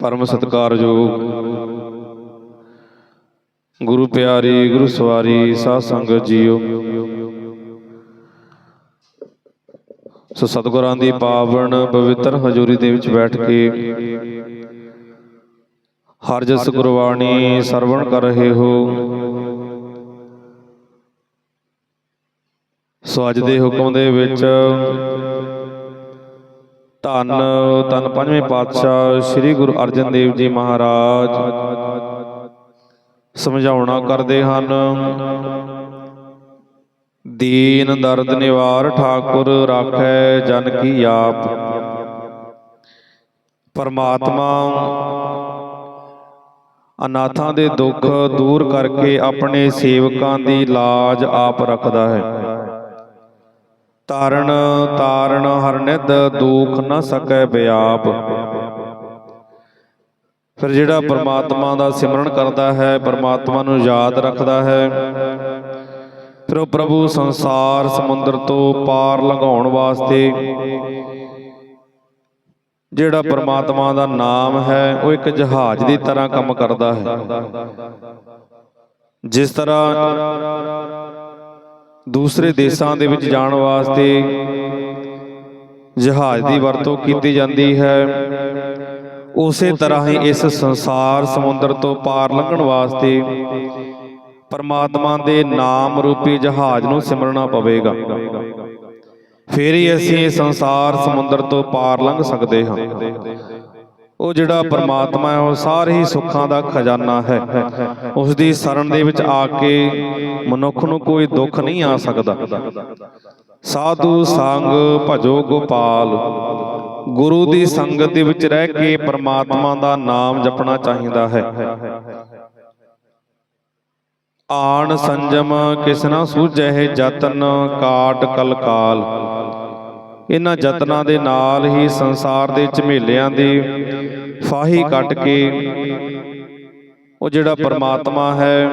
ਪਰਮ ਸਤਿਕਾਰਯੋਗ। ਗੁਰੂ ਪਿਆਰੀ ਗੁਰੂ ਸਵਾਰੀ ਸਾਧ ਸੰਗਤ ਜੀਓ। ਸੋ ਸਤਿਗੁਰਾਂ ਦੀ ਪਾਵਨ ਪਵਿੱਤਰ ਹਜ਼ੂਰੀ ਦੇ ਵਿੱਚ ਬੈਠ ਕੇ ਹਰ ਜਸ ਗੁਰਬਾਣੀ ਸਰਵਣ ਕਰ ਰਹੇ ਹੋ। ਸੋ ਅੱਜ ਦੇ ਹੁਕਮ ਦੇ ਵਿੱਚ ਧੰਨ ਧੰਨ ਪੰਜਵੇਂ ਪਾਤਸ਼ਾਹ ਸ੍ਰੀ ਗੁਰੂ ਅਰਜਨ ਦੇਵ ਜੀ ਮਹਾਰਾਜ। ਸਮਝਾਉਣਾ ਕਰਦੇ ਹਨ। ਦੀਨ ਦਰਦ ਨਿਵਾਰ ਠਾਕੁਰ ਰਾਖੈ ਜਨ ਕੀ ਆਪ। ਪਰਮਾਤਮਾ, ਅਨਾਥਾਂ ਦੇ ਦੁੱਖ ਦੂਰ ਕਰਕੇ ਆਪਣੇ ਸੇਵਕਾਂ ਦੀ ਲਾਜ ਆਪ ਰੱਖਦਾ ਹੈ। ਤਾਰਨ ਤਾਰਨ ਹਰ ਨਿਧ ਦੁਖ ਨ ਸਕੈ ਬਿਆਪ। ਫਿਰ ਜਿਹੜਾ ਪਰਮਾਤਮਾ ਦਾ ਸਿਮਰਨ ਕਰਦਾ ਹੈ, ਪਰਮਾਤਮਾ ਨੂੰ ਯਾਦ ਰੱਖਦਾ ਹੈ। ਫਿਰ ਉਹ ਪ੍ਰਭੂ ਸੰਸਾਰ ਸਮੁੰਦਰ ਤੋਂ ਪਾਰ ਲੰਘਾਉਣ ਵਾਸਤੇ ਜਿਹੜਾ ਪਰਮਾਤਮਾ ਦਾ ਨਾਮ ਹੈ, ਉਹ ਇੱਕ ਜਹਾਜ਼ ਦੀ ਤਰ੍ਹਾਂ ਕੰਮ ਕਰਦਾ ਹੈ। ਜਿਸ ਤਰ੍ਹਾਂ ਦੂਸਰੇ ਦੇਸ਼ਾਂ ਦੇ ਵਿੱਚ ਜਾਣ ਵਾਸਤੇ ਜਹਾਜ਼ ਦੀ ਵਰਤੋਂ ਕੀਤੀ ਜਾਂਦੀ ਹੈ। ਉਸੇ ਤਰ੍ਹਾਂ ਹੀ ਇਸ ਸੰਸਾਰ ਸਮੁੰਦਰ ਤੋਂ ਪਾਰ ਲੰਘਣ ਵਾਸਤੇ ਪਰਮਾਤਮਾ ਦੇ ਨਾਮ ਰੂਪੀ ਜਹਾਜ਼ ਨੂੰ ਸਿਮਰਨਾ ਪਵੇਗਾ। ਫਿਰ ਹੀ ਅਸੀਂ ਸੰਸਾਰ ਸਮੁੰਦਰ ਤੋਂ ਪਾਰ ਲੰਘ ਸਕਦੇ ਹਾਂ। ਉਹ ਜਿਹੜਾ ਪਰਮਾਤਮਾ ਹੈ ਉਹ ਸਾਰੇ ਹੀ ਸੁੱਖਾਂ ਦਾ ਖਜ਼ਾਨਾ ਹੈ। ਉਸ ਦੀ ਸ਼ਰਨ ਦੇ ਵਿੱਚ ਆ ਕੇ ਮਨੁੱਖ ਨੂੰ ਕੋਈ ਦੁੱਖ ਨਹੀਂ ਆ ਸਕਦਾ। ਸਾਧੂ ਸੰਗ ਭਜੋ ਗੋਪਾਲ। ਗੁਰੂ ਦੀ ਸੰਗਤ ਦੇ ਵਿੱਚ ਰਹਿ ਕੇ ਪਰਮਾਤਮਾ ਦਾ ਨਾਮ ਜਪਣਾ ਚਾਹੀਦਾ ਹੈ। ਆਣ ਸੰਜਮ ਕਿਸਨਾ ਸੂਝੈ ਜਤਨ ਕਾਟ ਕਲਕਾਲ। ਇਹਨਾਂ ਯਤਨਾਂ ਦੇ ਨਾਲ ਹੀ ਸੰਸਾਰ ਦੇ ਝਮੇਲਿਆਂ ਦੀ ਫਾਹੀ ਕੱਟ ਕੇ ਉਹ ਜਿਹੜਾ ਪਰਮਾਤਮਾ ਹੈ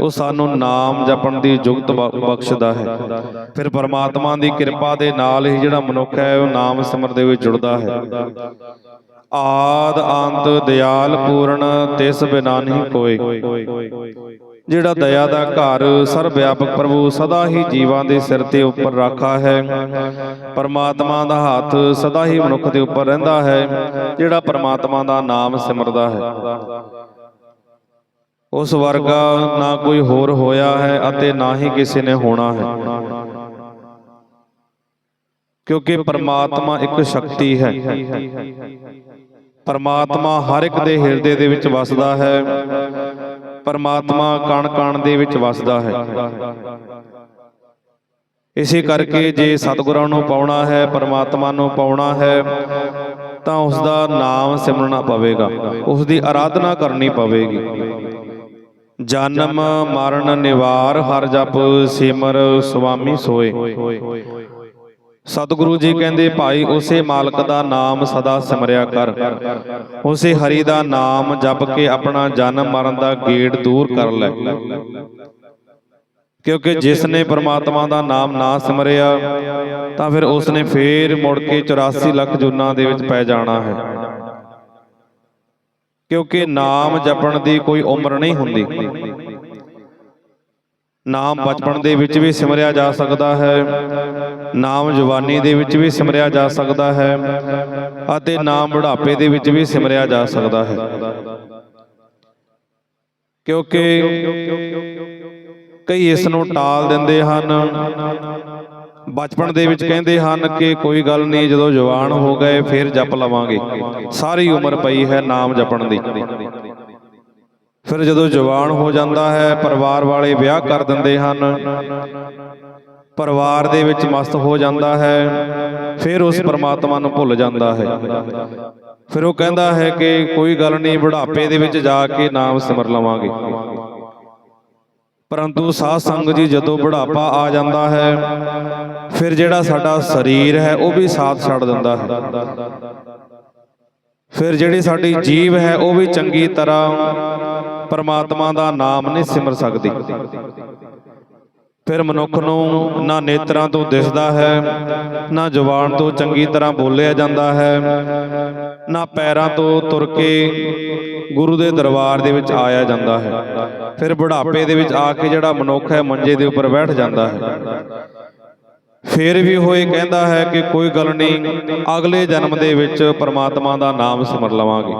ਉਹ ਸਾਨੂੰ ਨਾਮ ਜਪਣ ਦੀ ਜੁਗਤ ਬ- ਬਖਸ਼ਦਾ ਹੈ। ਫਿਰ ਪਰਮਾਤਮਾ ਦੀ ਕਿਰਪਾ ਦੇ ਨਾਲ ਹੀ ਜਿਹੜਾ ਮਨੁੱਖ ਹੈ ਉਹ ਨਾਮ ਸਿਮਰ ਦੇ ਵਿੱਚ ਜੁੜਦਾ ਹੈ। ਆਦ ਅੰਤ ਦਿਆਲ ਪੂਰਨ ਤਿਸ ਬਿਨਾ ਨਹੀਂ ਕੋਏ ਜਿਹੜਾ ਦਇਆ ਦਾ ਘਰ ਸਰਵ ਵਿਆਪਕ ਪ੍ਰਭੂ ਸਦਾ ਹੀ ਜੀਵਾਂ ਦੇ ਸਿਰ ਤੇ ਉੱਪਰ ਰਾਖਾ ਹੈ। ਪਰਮਾਤਮਾ ਦਾ ਹੱਥ ਸਦਾ ਹੀ ਮਨੁੱਖ ਦੇ ਉੱਪਰ ਰਹਿੰਦਾ ਹੈ ਜਿਹੜਾ ਪਰਮਾਤਮਾ ਦਾ ਨਾਮ ਸਿਮਰਦਾ ਹੈ। ਉਸ ਵਰਗਾ ਨਾ ਕੋਈ ਹੋਰ ਹੋਇਆ ਹੈ ਅਤੇ ਨਾ ਹੀ ਕਿਸੇ ਨੇ ਹੋਣਾ ਹੈ। ਕਿਉਂਕਿ ਪਰਮਾਤਮਾ ਇੱਕ ਸ਼ਕਤੀ ਹੈ। ਪਰਮਾਤਮਾ ਹਰ ਇੱਕ ਦੇ ਹਿਰਦੇ ਦੇ ਵਿੱਚ ਵਸਦਾ ਹੈ। ਪਰਮਾਤਮਾ ਕਣ ਕਣ ਦੇ ਵਿੱਚ ਵਸਦਾ ਹੈ। ਇਸੇ ਕਰਕੇ ਜੇ ਸਤਿਗੁਰਾਂ ਨੂੰ ਪਾਉਣਾ ਹੈ, ਪਰਮਾਤਮਾ ਨੂੰ ਪਾਉਣਾ ਹੈ, ਤਾਂ ਉਸ ਦਾ ਨਾਮ ਸਿਮਰਨਾ ਪਵੇਗਾ। ਉਸ ਦੀ ਆਰਾਧਨਾ ਕਰਨੀ ਪਵੇਗੀ। ਜਨਮ, ਮਰਨ, ਨਿਵਾਰ, ਹਰ ਜਪ ਸਿਮਰ, ਸੁਆਮੀ ਸੋਏ। ਸਤਿਗੁਰੂ ਜੀ ਕਹਿੰਦੇ, ਭਾਈ, ਉਸੇ ਮਾਲਕ ਦਾ ਨਾਮ ਸਦਾ ਸਿਮਰਿਆ ਕਰ। ਉਸੇ ਹਰੀ ਦਾ ਨਾਮ ਜਪ ਕੇ ਆਪਣਾ ਜਨਮ ਮਰਨ ਦਾ ਗੇੜ ਦੂਰ ਕਰ ਲੈ। ਕਿਉਂਕਿ ਜਿਸ ਨੇ ਪ੍ਰਮਾਤਮਾ ਦਾ ਨਾਮ ਨਾ ਸਿਮਰਿਆ, ਤਾਂ ਫਿਰ ਉਸ ਨੇ ਫੇਰ ਮੁੜ ਕੇ 84 ਲੱਖ ਜੁਨਾ ਦੇ ਵਿੱਚ ਪੈ ਜਾਣਾ ਹੈ। ਕਿਉਂਕਿ ਨਾਮ ਜਪਣ ਦੀ ਕੋਈ ਉਮਰ ਨਹੀਂ ਹੁੰਦੀ। ਨਾਮ ਬਚਪਨ ਦੇ ਵਿੱਚ ਵੀ ਸਿਮਰਿਆ ਜਾ ਸਕਦਾ ਹੈ। ਨਾਮ ਜਵਾਨੀ ਦੇ ਵਿੱਚ ਵੀ ਸਿਮਰਿਆ ਜਾ ਸਕਦਾ ਹੈ। ਅਤੇ ਨਾਮ ਬੁਢਾਪੇ ਦੇ ਵਿੱਚ ਵੀ ਸਿਮਰਿਆ ਜਾ ਸਕਦਾ ਹੈ। ਕਿਉਂਕਿ ਕਈ ਇਸ ਨੂੰ ਟਾਲ ਦਿੰਦੇ ਹਨ। ਬਚਪਨ ਦੇ ਵਿੱਚ ਕਹਿੰਦੇ ਹਨ ਕਿ ਕੋਈ ਗੱਲ ਨਹੀਂ ਜਦੋਂ ਜਵਾਨ ਹੋ ਗਏ ਫਿਰ ਜਪ ਲਵਾਂਗੇ। ਸਾਰੀ ਉਮਰ ਪਈ ਹੈ ਨਾਮ ਜਪਣ ਦੀ। ਫਿਰ ਜਦੋਂ ਜਵਾਨ ਹੋ ਜਾਂਦਾ ਹੈ, ਪਰਿਵਾਰ ਵਾਲੇ ਵਿਆਹ ਕਰ ਦਿੰਦੇ ਹਨ। ਪਰਿਵਾਰ ਦੇ ਵਿੱਚ ਮਸਤ ਹੋ ਜਾਂਦਾ ਹੈ, ਫਿਰ ਉਸ ਪਰਮਾਤਮਾ ਨੂੰ ਭੁੱਲ ਜਾਂਦਾ ਹੈ। ਫਿਰ ਉਹ ਕਹਿੰਦਾ ਹੈ ਕਿ ਕੋਈ ਗੱਲ ਨਹੀਂ, ਬੁਢਾਪੇ ਦੇ ਵਿੱਚ ਜਾ ਕੇ ਨਾਮ ਸਿਮਰ ਲਵਾਂਗੇ। ਪਰੰਤੂ ਸਾਧ ਸੰਗਤ ਜੀ, ਜਦੋਂ ਬੁਢਾਪਾ ਆ ਜਾਂਦਾ ਹੈ, ਫਿਰ ਜਿਹੜਾ ਸਾਡਾ ਸਰੀਰ ਹੈ, ਉਹ ਵੀ ਸਾਥ ਛੱਡ ਦਿੰਦਾ ਹੈ। ਫਿਰ ਜਿਹੜੀ ਸਾਡੀ ਜੀਵ ਹੈ, ਉਹ ਵੀ ਚੰਗੀ ਤਰ੍ਹਾਂ ਪਰਮਾਤਮਾ ਦਾ ਨਾਮ ਨਹੀਂ ਸਿਮਰ ਸਕਦੀ। ਫਿਰ ਮਨੁੱਖ ਨੂੰ ਨਾ ਨੇਤਰਾਂ ਤੋਂ ਦਿਸਦਾ ਹੈ, ਨਾ ਜ਼ੁਬਾਨ ਤੋਂ ਚੰਗੀ ਤਰ੍ਹਾਂ ਬੋਲਿਆ ਜਾਂਦਾ ਹੈ, ਨਾ ਪੈਰਾਂ ਤੋਂ ਤੁਰ ਕੇ ਗੁਰੂ ਦੇ ਦਰਬਾਰ ਦੇ ਵਿੱਚ ਆਇਆ ਜਾਂਦਾ ਹੈ। ਫਿਰ ਬੁਢਾਪੇ ਦੇ ਵਿੱਚ ਆ ਕੇ ਜਿਹੜਾ ਮਨੁੱਖ ਹੈ, ਮੰਜੇ ਦੇ ਉੱਪਰ ਬੈਠ ਜਾਂਦਾ ਹੈ। ਫਿਰ ਵੀ ਹੋਏ ਕਹਿੰਦਾ ਹੈ ਕਿ ਕੋਈ ਗੱਲ ਨਹੀਂ, ਅਗਲੇ ਜਨਮ ਦੇ ਵਿੱਚ ਪਰਮਾਤਮਾ ਦਾ ਨਾਮ ਸਿਮਰ ਲਵਾਂਗੇ।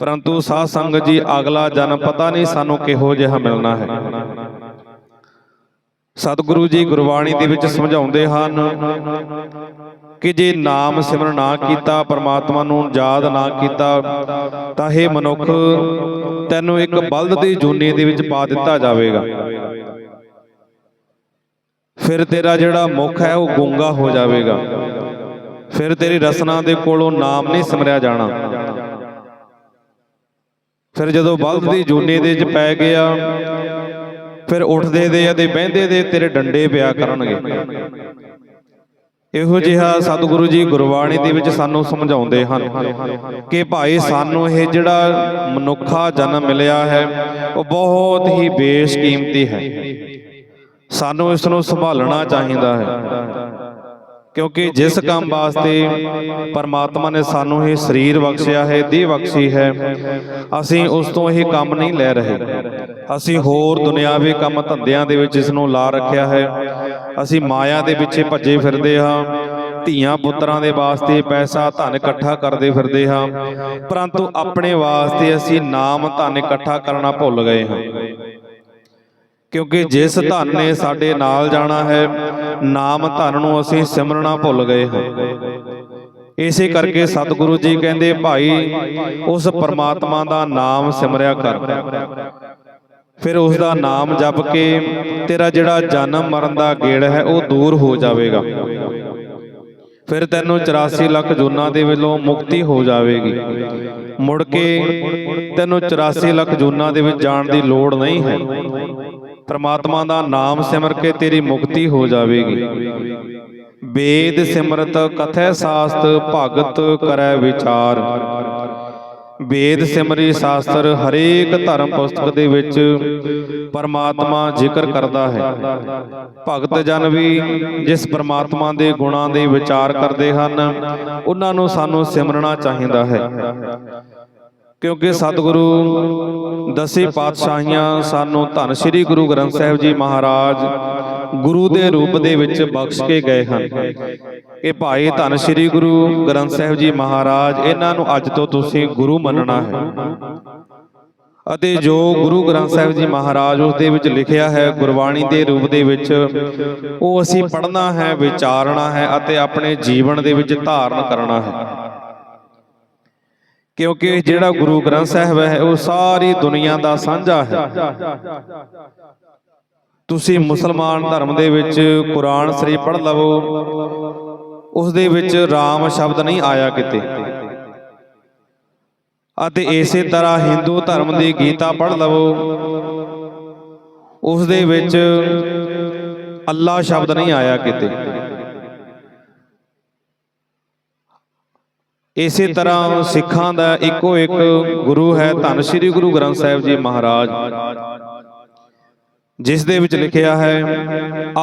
ਪਰੰਤੂ ਸਾਧ ਸੰਗਤ ਜੀ, ਅਗਲਾ ਜਨਮ ਪਤਾ ਨਹੀਂ ਸਾਨੂੰ ਕਿਹੋ ਜਿਹਾ ਮਿਲਣਾ ਹੈ। ਸਤਿਗੁਰੂ ਜੀ ਗੁਰਬਾਣੀ ਦੇ ਵਿੱਚ ਸਮਝਾਉਂਦੇ ਹਨ ਕਿ ਜੇ ਨਾਮ ਸਿਮਰਨ ਨਾ ਕੀਤਾ, ਪਰਮਾਤਮਾ ਨੂੰ ਯਾਦ ਨਾ ਕੀਤਾ, ਤਾਂ ਇਹ ਮਨੁੱਖ, ਤੈਨੂੰ ਇੱਕ ਬਲਦ ਦੀ ਜੂਨੀ ਦੇ ਵਿੱਚ ਪਾ ਦਿੱਤਾ ਜਾਵੇਗਾ। ਫਿਰ ਤੇਰਾ ਜਿਹੜਾ ਮੁਖ ਹੈ, ਉਹ ਗੂੰਗਾ ਹੋ ਜਾਵੇਗਾ। ਫਿਰ ਤੇਰੀ ਰਸਨਾ ਦੇ ਕੋਲੋਂ ਨਾਮ ਨਹੀਂ ਸਿਮਰਿਆ ਜਾਣਾ। ਫਿਰ ਜਦੋਂ ਬਲਦ ਦੀ ਜੂਨੀ ਦੇ ਵਿੱਚ ਪੈ ਗਿਆ ਫਿਰ ਉੱਠਦੇ ਦੇ ਅਤੇ ਬਹਿੰਦੇ ਦੇ ਤੇਰੇ ਡੰਡੇ ਪਿਆ ਕਰਨਗੇ। ਇਹੋ ਜਿਹਾ ਸਤਿਗੁਰੂ ਜੀ ਗੁਰਬਾਣੀ ਦੇ ਵਿੱਚ ਸਾਨੂੰ ਸਮਝਾਉਂਦੇ ਹਨ ਕਿ ਭਾਈ ਸਾਨੂੰ ਇਹ ਜਿਹੜਾ ਮਨੁੱਖਾ ਜਨਮ ਮਿਲਿਆ ਹੈ ਉਹ ਬਹੁਤ ਹੀ ਬੇਸ਼ਕੀਮਤੀ ਹੈ। ਸਾਨੂੰ ਇਸ ਨੂੰ ਸੰਭਾਲਣਾ ਚਾਹੀਦਾ ਹੈ। ਕਿਉਂਕਿ ਜਿਸ ਕੰਮ ਵਾਸਤੇ ਪਰਮਾਤਮਾ ਨੇ ਸਾਨੂੰ ਇਹ ਸਰੀਰ ਬਖਸ਼ਿਆ ਹੈ ਦੇਹ ਬਖਸ਼ੀ ਹੈ ਅਸੀਂ ਉਸ ਤੋਂ ਇਹ ਕੰਮ ਨਹੀਂ ਲੈ ਰਹੇ। ਅਸੀਂ ਹੋਰ ਦੁਨਿਆਵੀ ਕੰਮ ਧੰਦਿਆਂ ਦੇ ਵਿੱਚ ਇਸ ਨੂੰ ਲਾ ਰੱਖਿਆ ਹੈ ਅਸੀਂ ਮਾਇਆ ਦੇ ਪਿੱਛੇ ਭੱਜੇ ਫਿਰਦੇ ਹਾਂ ਧੀਆਂ ਪੁੱਤਰਾਂ ਦੇ ਵਾਸਤੇ ਪੈਸਾ ਧਨ ਇਕੱਠਾ ਕਰਦੇ ਫਿਰਦੇ ਹਾਂ। ਪਰੰਤੂ ਆਪਣੇ ਵਾਸਤੇ ਅਸੀਂ ਨਾਮ ਧਨ ਇਕੱਠਾ ਕਰਨਾ ਭੁੱਲ ਗਏ ਹਾਂ। ਕਿਉਂਕਿ ਜਿਸ ਧਨ ਨੇ ਸਾਡੇ ਨਾਲ ਜਾਣਾ ਹੈ ਨਾਮ ਧਨ ਨੂੰ ਅਸੀਂ ਸਿਮਰਨਾ ਭੁੱਲ ਗਏ ਹਾਂ। ਇਸੇ ਕਰਕੇ ਸਤਿਗੁਰੂ ਜੀ ਕਹਿੰਦੇ ਭਾਈ ਉਸ ਪਰਮਾਤਮਾ ਦਾ ਨਾਮ ਸਿਮਰਿਆ ਕਰ। ਫਿਰ ਉਸ ਦਾ ਨਾਮ ਜਪ ਕੇ ਤੇਰਾ ਜਿਹੜਾ ਜਨਮ ਮਰਨ ਦਾ ਗੇੜ ਹੈ ਉਹ ਦੂਰ ਹੋ ਜਾਵੇਗਾ। ਫਿਰ ਤੈਨੂੰ 84 ਲੱਖ ਜੂਨਾਂ ਦੇ ਵੱਲੋਂ ਮੁਕਤੀ ਹੋ ਜਾਵੇਗੀ। ਮੁੜ ਕੇ ਤੈਨੂੰ 84 ਲੱਖ ਜੂਨਾਂ ਦੇ ਵਿੱਚ ਜਾਣ ਦੀ ਲੋੜ ਨਹੀਂ ਹੈ। ਪ੍ਰਮਾਤਮਾ ਦਾ ਨਾਮ ਸਿਮਰ ਕੇ ਤੇਰੀ ਮੁਕਤੀ ਹੋ ਜਾਵੇਗੀ। ਵੇਦ ਸਿਮਰਤ ਕਥੈ ਸਾਸਤ ਭਗਤ ਕਰੈ ਵਿਚਾਰ। ਵੇਦ ਸਿਮਰੀ ਸ਼ਾਸਤਰ ਹਰੇਕ ਧਰਮ ਪੁਸਤਕ ਦੇ ਵਿੱਚ ਪਰਮਾਤਮਾ ਜ਼ਿਕਰ ਕਰਦਾ ਹੈ। ਭਗਤ ਜਨ ਵੀ ਜਿਸ ਪਰਮਾਤਮਾ ਦੇ ਗੁਣਾਂ ਦੇ ਵਿਚਾਰ ਕਰਦੇ ਹਨ, ਉਹਨਾਂ ਨੂੰ ਸਾਨੂੰ ਸਿਮਰਨਾ ਚਾਹੀਦਾ ਹੈ। ਕਿਉਂਕਿ ਸਤਿਗੁਰੂ ਦਸੇ ਪਾਤਸ਼ਾਹੀਆਂ ਸਾਨੂੰ ਧੰਨ ਸ੍ਰੀ ਗੁਰੂ ਗ੍ਰੰਥ ਸਾਹਿਬ ਜੀ ਮਹਾਰਾਜ ਗੁਰੂ ਦੇ ਰੂਪ ਦੇ ਵਿੱਚ ਬਖਸ਼ ਕੇ ਗਏ ਹਨ। ਕਿ ਭਾਈ ਧੰਨ ਸ੍ਰੀ ਗੁਰੂ ਗ੍ਰੰਥ ਸਾਹਿਬ ਜੀ ਮਹਾਰਾਜ ਇਹਨਾਂ ਨੂੰ ਅੱਜ ਤੋਂ ਤੁਸੀਂ ਗੁਰੂ ਮੰਨਣਾ ਹੈ। ਅਤੇ ਜੋ ਗੁਰੂ ਗ੍ਰੰਥ ਸਾਹਿਬ ਜੀ ਮਹਾਰਾਜ ਉਸ ਦੇ ਵਿੱਚ ਲਿਖਿਆ ਹੈ ਗੁਰਬਾਣੀ ਦੇ ਰੂਪ ਦੇ ਵਿੱਚ ਉਹ ਅਸੀਂ ਪੜ੍ਹਨਾ ਹੈ ਵਿਚਾਰਨਾ ਹੈ ਅਤੇ ਆਪਣੇ ਜੀਵਨ ਦੇ ਵਿੱਚ ਧਾਰਨ ਕਰਨਾ ਹੈ। ਕਿਉਂਕਿ ਜਿਹੜਾ ਗੁਰੂ ਗ੍ਰੰਥ ਸਾਹਿਬ ਹੈ, ਉਹ ਸਾਰੀ ਦੁਨੀਆ ਦਾ ਸਾਂਝਾ ਹੈ। ਤੁਸੀਂ ਮੁਸਲਮਾਨ ਧਰਮ ਦੇ ਵਿੱਚ ਕੁਰਾਨ ਸਰੀ ਪੜ੍ਹ ਲਵੋ, ਉਸ ਦੇ ਵਿੱਚ ਰਾਮ ਸ਼ਬਦ ਨਹੀਂ ਆਇਆ ਕਿਤੇ। ਅਤੇ ਇਸੇ ਤਰ੍ਹਾਂ ਹਿੰਦੂ ਧਰਮ ਦੀ ਗੀਤਾ ਪੜ੍ਹ ਲਵੋ, ਉਸ ਦੇ ਵਿੱਚ ਅੱਲਾ ਸ਼ਬਦ ਨਹੀਂ ਆਇਆ ਕਿਤੇ। ਇਸੇ ਤਰ੍ਹਾਂ ਸਿੱਖਾਂ ਦਾ ਇੱਕੋ ਇੱਕ ਗੁਰੂ ਹੈ ਧੰਨ ਸ੍ਰੀ ਗੁਰੂ ਗ੍ਰੰਥ ਸਾਹਿਬ ਜੀ ਮਹਾਰਾਜ। ਜਿਸ ਦੇ ਵਿੱਚ ਲਿਖਿਆ ਹੈ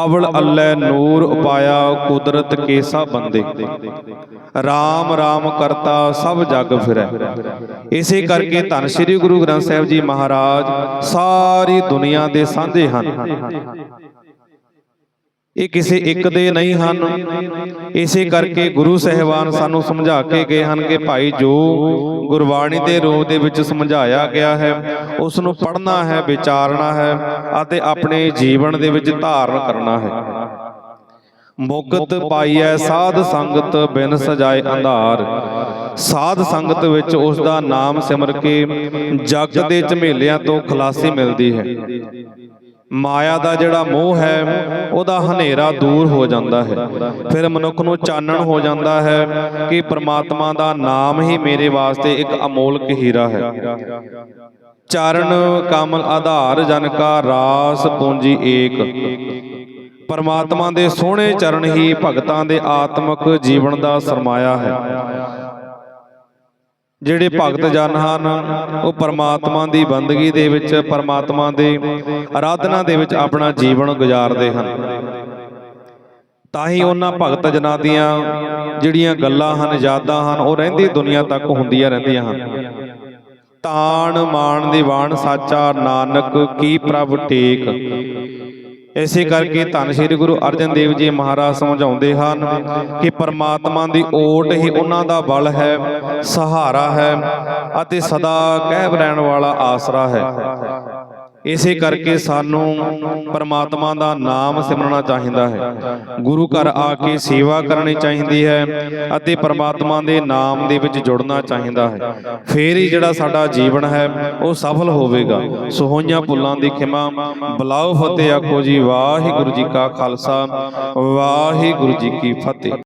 ਅਵਲ ਅੱਲੇ ਨੂਰ ਉਪਾਇਆ ਕੁਦਰਤ ਕੇਸਾ ਬੰਦੇ। RAM RAM ਕਰਤਾ ਸਭ ਜਗ ਫਿਰੈ। ਇਸੇ ਕਰਕੇ ਧੰਨ ਸ੍ਰੀ ਗੁਰੂ ਗ੍ਰੰਥ ਸਾਹਿਬ ਜੀ ਮਹਾਰਾਜ ਸਾਰੀ ਦੁਨੀਆ ਦੇ ਸਾਂਝੇ ਹਨ। ਇਹ ਕਿਸੇ ਇੱਕ ਦੇ ਨਹੀਂ ਹਨ। ਇਸੇ ਕਰਕੇ ਗੁਰੂ ਸਹਿਬਾਨ ਸਾਨੂੰ ਸਮਝਾ ਕੇ ਗਏ ਹਨ ਕਿ ਭਾਈ ਜੋ ਗੁਰਬਾਣੀ ਦੇ ਰੂਪ ਦੇ ਵਿੱਚ ਸਮਝਾਇਆ ਗਿਆ ਹੈ ਉਸ ਨੂੰ ਪੜ੍ਹਨਾ ਹੈ ਵਿਚਾਰਨਾ ਹੈ ਅਤੇ ਆਪਣੇ ਜੀਵਨ ਦੇ ਵਿੱਚ ਧਾਰਨ ਕਰਨਾ ਹੈ। ਮੁਕਤ ਪਾਈਐ ਸਾਧ ਸੰਗਤ ਬਿਨ ਸਜਾਏ ਅੰਧਾਰ। ਸਾਧ ਸੰਗਤ ਵਿੱਚ ਉਸ ਦਾ ਨਾਮ ਸਿਮਰ ਕੇ ਜਗ ਦੇ ਝਮੇਲਿਆਂ ਤੋਂ ਖਲਾਸੀ ਮਿਲਦੀ ਹੈ। ਮਾਇਆ ਦਾ ਜਿਹੜਾ ਮੋਹ ਹੈ, ਉਹਦਾ ਹਨੇਰਾ ਦੂਰ ਹੋ ਜਾਂਦਾ ਹੈ। ਫਿਰ ਮਨੁੱਖ ਨੂੰ ਚਾਨਣ ਹੋ ਜਾਂਦਾ ਹੈ ਕਿ ਪ੍ਰਮਾਤਮਾ ਦਾ ਨਾਮ ਹੀ ਮੇਰੇ ਵਾਸਤੇ ਇੱਕ ਅਮੋਲਕ ਹੀਰਾ ਹੈ। ਚਰਨ ਕਮਲ ਆਧਾਰ ਜਨ ਕਾ ਰਾਸ ਪੂੰਜੀ ਏਕ। ਪਰਮਾਤਮਾ ਦੇ ਸੋਹਣੇ ਚਰਨ ਹੀ ਭਗਤਾਂ ਦੇ ਆਤਮਿਕ ਜੀਵਨ ਦਾ ਸਰਮਾਇਆ ਹੈ। ਜਿਹੜੇ ਭਗਤ ਜਨ ਹਨ, ਉਹ ਪਰਮਾਤਮਾ ਦੀ ਬੰਦਗੀ ਦੇ ਵਿੱਚ, ਪਰਮਾਤਮਾ ਦੇ ਆਰਾਧਨਾ ਦੇ ਵਿੱਚ ਆਪਣਾ ਜੀਵਨ ਗੁਜ਼ਾਰਦੇ ਹਨ। ਤਾਂ ਹੀ ਉਹਨਾਂ ਭਗਤ ਜਨਾਂ ਦੀਆਂ ਜਿਹੜੀਆਂ ਗੱਲਾਂ ਹਨ, ਯਾਦਾਂ ਹਨ, ਉਹ ਰਹਿੰਦੀ ਦੁਨੀਆ ਤੱਕ ਹੁੰਦੀਆਂ ਰਹਿੰਦੀਆਂ ਹਨ। ਤਾਣ ਮਾਣ ਦੀਵਾਨ ਬਾਣ ਸਾਚਾ ਨਾਨਕ, ਕੀ ਪ੍ਰਭ ਟੇਕ ਇਸੇ ਕਰਕੇ ਧੰਨ ਸ੍ਰੀ ਗੁਰੂ ਅਰਜਨ ਦੇਵ ਜੀ ਮਹਾਰਾਜ ਸਮਝਾਉਂਦੇ ਹਨ ਕਿ ਪਰਮਾਤਮਾ ਦੀ ਓਟ ਹੀ ਉਹਨਾਂ ਦਾ ਬਲ ਹੈ ਸਹਾਰਾ ਹੈ ਅਤੇ ਸਦਾ ਕਹਿ ਰਹਿਣ ਵਾਲਾ ਆਸਰਾ ਹੈ। ਇਸੇ ਕਰਕੇ ਸਾਨੂੰ ਪਰਮਾਤਮਾ ਦਾ ਨਾਮ ਸਿਮਰਨਾ ਚਾਹੀਦਾ ਹੈ। ਗੁਰੂ ਘਰ ਆ ਕੇ ਸੇਵਾ ਕਰਨੀ ਚਾਹੀਦੀ ਹੈ ਅਤੇ ਪਰਮਾਤਮਾ ਦੇ ਨਾਮ ਦੇ ਵਿੱਚ ਜੁੜਨਾ ਚਾਹੀਦਾ ਹੈ। ਫੇਰ ਹੀ ਜਿਹੜਾ ਸਾਡਾ ਜੀਵਨ ਹੈ, ਉਹ ਸਫਲ ਹੋਵੇਗਾ। ਸੋ ਹੋਈਆਂ ਭੁੱਲਾਂ ਦੀ ਖਿਮਾ। ਬਲਾਉ ਫਤਿਹ ਆਖੋ ਜੀ। ਵਾਹਿਗੁਰੂ ਜੀ ਕਾ ਖਾਲਸਾ। ਵਾਹਿਗੁਰੂ ਜੀ ਕੀ ਫਤਿਹ।